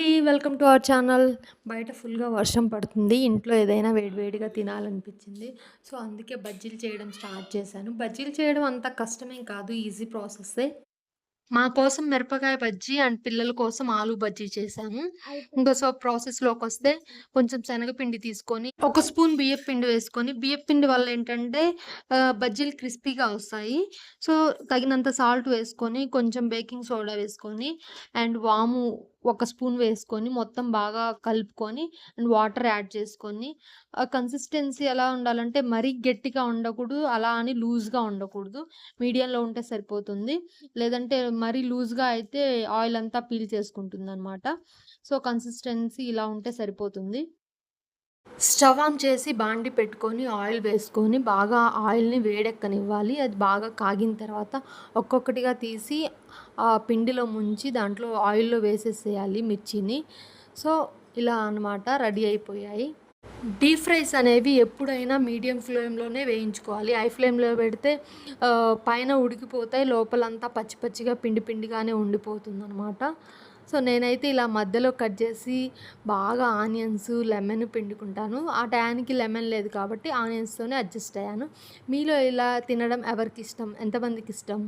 అండి. Welcome to our channel. బయట ఫుల్గా వర్షం పడుతుంది. ఇంట్లో ఏదైనా వేడివేడిగా తినాలనిపించింది. సో అందుకే బజ్జీలు చేయడం స్టార్ట్ చేశాను. బజ్జీలు చేయడం అంత కష్టమేం కాదు. ఈజీ ప్రాసెస్సే. మా కోసం మిరపకాయ బజ్జీ అండ్ పిల్లల కోసం ఆలు బజ్జీ చేశాను ఇంకా సో ప్రాసెస్లోకి వస్తే కొంచెం శనగపిండి తీసుకొని ఒక స్పూన్ బియ్యపు పిండి వేసుకొని బియ్యపు పిండి వల్ల ఏంటంటే బజ్జీలు క్రిస్పీగా వస్తాయి. సో తగినంత సాల్ట్ వేసుకొని కొంచెం బేకింగ్ సోడా వేసుకొని అండ్ వాము ఒక స్పూన్ వేసుకొని మొత్తం బాగా కలుపుకొని అండ్ వాటర్ యాడ్ చేసుకొని కన్సిస్టెన్సీ ఎలా ఉండాలంటే మరీ గట్టిగా ఉండకూడదు అలా అని లూజ్గా ఉండకూడదు. మీడియంలో ఉంటే సరిపోతుంది. లేదంటే మరీ లూజ్గా అయితే ఆయిల్ అంతా పీల్ చేసుకుంటుంది అనమాట సో కన్సిస్టెన్సీ ఇలా ఉంటే సరిపోతుంది. స్టవ్ ఆన్ చేసి బాండి పెట్టుకొని ఆయిల్ వేసుకొని బాగా ఆయిల్ని వేడెక్కనివ్వాలి. అది బాగా కాగిన తర్వాత ఒక్కొక్కటిగా తీసి ఆ పిండిలో ముంచి దాంట్లో ఆయిల్లో వేసేసేయాలి మిర్చిని. సో ఇలా అన్నమాట రెడీ అయిపోయాయి. డీప్ ఫ్రైస్ అనేవి ఎప్పుడైనా మీడియం ఫ్లేమ్లోనే వేయించుకోవాలి. హై ఫ్లేమ్లో పెడితే పైన ఉడికిపోతాయి. లోపలంతా పచ్చి పచ్చిగా పిండి పిండిగానే ఉండిపోతుంది అనమాట సో నేనైతే ఇలా మధ్యలో కట్ చేసి బాగా ఆనియన్స్ లెమన్ పిండుకుంటాను. ఆ టయానికి లెమన్ లేదు కాబట్టి ఆనియన్స్తోనే అడ్జస్ట్ అయ్యాను. మీలో ఇలా తినడం ఎవరికి ఇష్టం? ఎంతమందికి ఇష్టం?